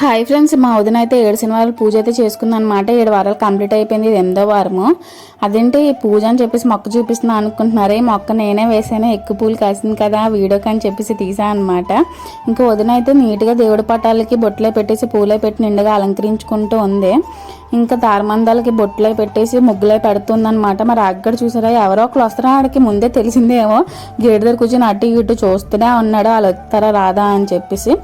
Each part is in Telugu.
హాయ్ ఫ్రెండ్స్ మా వదిన అయితే ఏడు శనివారాలు పూజ అయితే చేసుకుందనమాట ఏడు వారాలు కంప్లీట్ అయిపోయింది ఇది ఎనిమిదో వారము. అదేంటి పూజ అని చెప్పేసి మొక్క చూపిస్తున్నా అనుకుంటున్నారే ఈ మొక్క నేనే వేసాను ఎక్కువ పూలు కాసింది కదా వీడియోకి అని చెప్పేసి తీసా అనమాట ఇంకా వదిన అయితే నీట్గా దేవుడి పటాలకి బొట్టలే పెట్టేసి పూలే పెట్టి నిండుగా అలంకరించుకుంటూ ఉంది. ఇంకా దారమందాలకి బొట్లే పెట్టేసి ముగ్గులే పెడుతుందనమాట మరి అక్కడ చూసారా ఎవరో ఒకరు వస్తారా? ఆడికి ముందే తెలిసిందేమో. గేట్ దగ్గర కూర్చొని అటు ఇటు చూస్తూనే ఉన్నాడు. వాళ్ళు వస్తారా రాదా అని చెప్పేసి.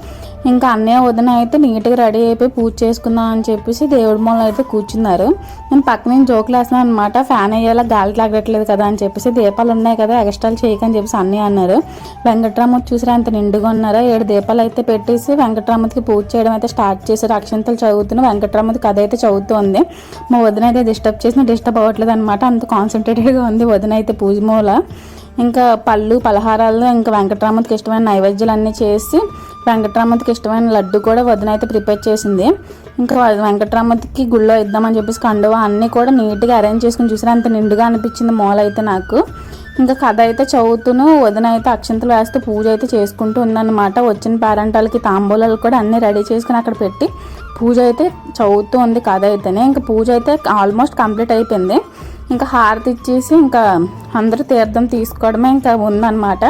ఇంకా అన్నయ్య వదిన అయితే నీట్గా రెడీ అయిపోయి పూజ చేసుకుందాం అని చెప్పేసి దేవుడి మూల అయితే కూర్చున్నారు. నేను పక్క నుంచి జోకులు వేస్తున్నాను అనమాట ఫ్యాన్ అయ్యేలా గాలి తాగట్లేదు కదా అని చెప్పేసి దీపాలు ఉన్నాయి కదా ఎక్స్ట్రాలు చేయకని చెప్పేసి అన్నయ్య అన్నారు. వెంకటరామూర్తి చూసారా అంత నిండుగా ఉన్నారా. ఏడు దీపాలు అయితే పెట్టేసి వెంకటరామతికి పూజ చేయడం అయితే స్టార్ట్ చేశారు. అక్షంతలు చదువుతున్న వెంకటరామూర్తి కథ అయితే చదువుతుంది మా వదిన అయితే డిస్టర్బ్ చేసిన డిస్టర్బ్ అవ్వట్లేదు అనమాట అంత కాన్సన్ట్రేటెడ్గా ఉంది వదిన అయితే పూజ మూల ఇంకా పళ్ళు పలహారాలు ఇంకా వెంకటరామతికి ఇష్టమైన నైవేద్యాలు అన్నీ చేసి వెంకటరామతికి ఇష్టమైన లడ్డు కూడా వదిన అయితే ప్రిపేర్ చేసింది. ఇంకా వెంకటరామతికి గుళ్ళో ఇద్దామని చెప్పేసి కండువా అన్నీ కూడా నీట్గా అరేంజ్ చేసుకుని చూసారు? అంత నిండుగా అనిపించింది మూల అయితే నాకు. ఇంకా కథ అయితే చదువుతూను వదిన అయితే అక్షంతలు వేస్తూ పూజ అయితే చేసుకుంటూ ఉందన్నమాట. వచ్చిన పేరెంటాలకి తాంబూలాలు కూడా అన్నీ రెడీ చేసుకుని అక్కడ పెట్టి పూజ అయితే చదువుతూ ఉంది కథ అయితేనే. ఇంకా పూజ అయితే ఆల్మోస్ట్ కంప్లీట్ అయిపోయింది. ఇంకా హారతి ఇచ్చేసి ఇంకా అందరూ తీర్థం తీసుకోవడమే ఇంకా ఉందన్నమాట.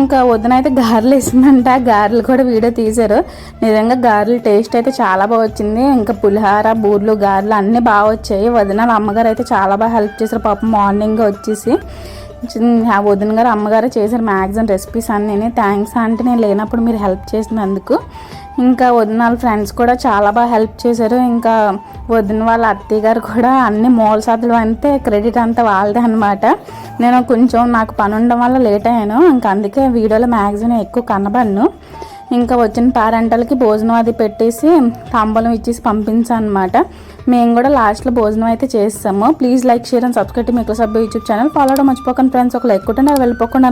ఇంకా వదిన అయితే గారెలు వేసిందంట. గారెలు కూడా వీడియో తీశారు. నిజంగా గారెలు టేస్ట్ అయితే చాలా బాగా వచ్చింది. ఇంకా పులిహార బూర్లు గారెలు అన్నీ బాగా వచ్చాయి. వదిన వాళ్ళ అమ్మగారు అయితే చాలా బాగా హెల్ప్ చేశారు. పాపం మార్నింగ్ వచ్చేసి వదిన గారు అమ్మగారు చేశారు మ్యాక్సిమం రెసిపీస్ అన్నీ థ్యాంక్స్ అంటే నేను లేనప్పుడు మీరు హెల్ప్ చేసినందుకు. ఇంకా వదిన వాళ్ళ ఫ్రెండ్స్ కూడా చాలా బాగా హెల్ప్ చేశారు. ఇంకా వదిన వాళ్ళ అత్తయ్య గారు కూడా అన్ని మూలసాతులు అంతే క్రెడిట్ అంతా వాళ్ళదే అనమాట నేను కొంచెం నాకు పని ఉండడం వల్ల లేట్ అయ్యాను. ఇంకా అందుకే వీడియోలో మ్యాక్సిమం ఎక్కువ కనబడను. ఇంకా వచ్చిన పేరెంటలకి భోజనం అది పెట్టేసి తాంబూలం ఇచ్చేసి పంపించాను అనమాట మేము కూడా లాస్ట్లో భోజనం అయితే చేస్తాము. Please like share and subscribe మీకు సబ్బు యూట్యూబ్ ఛానల్ ఫాలో అవడం మర్చిపోకండి ఫ్రెండ్స్ ఒక లైక్ కొట్టండి అది వెళ్ళిపోకుండా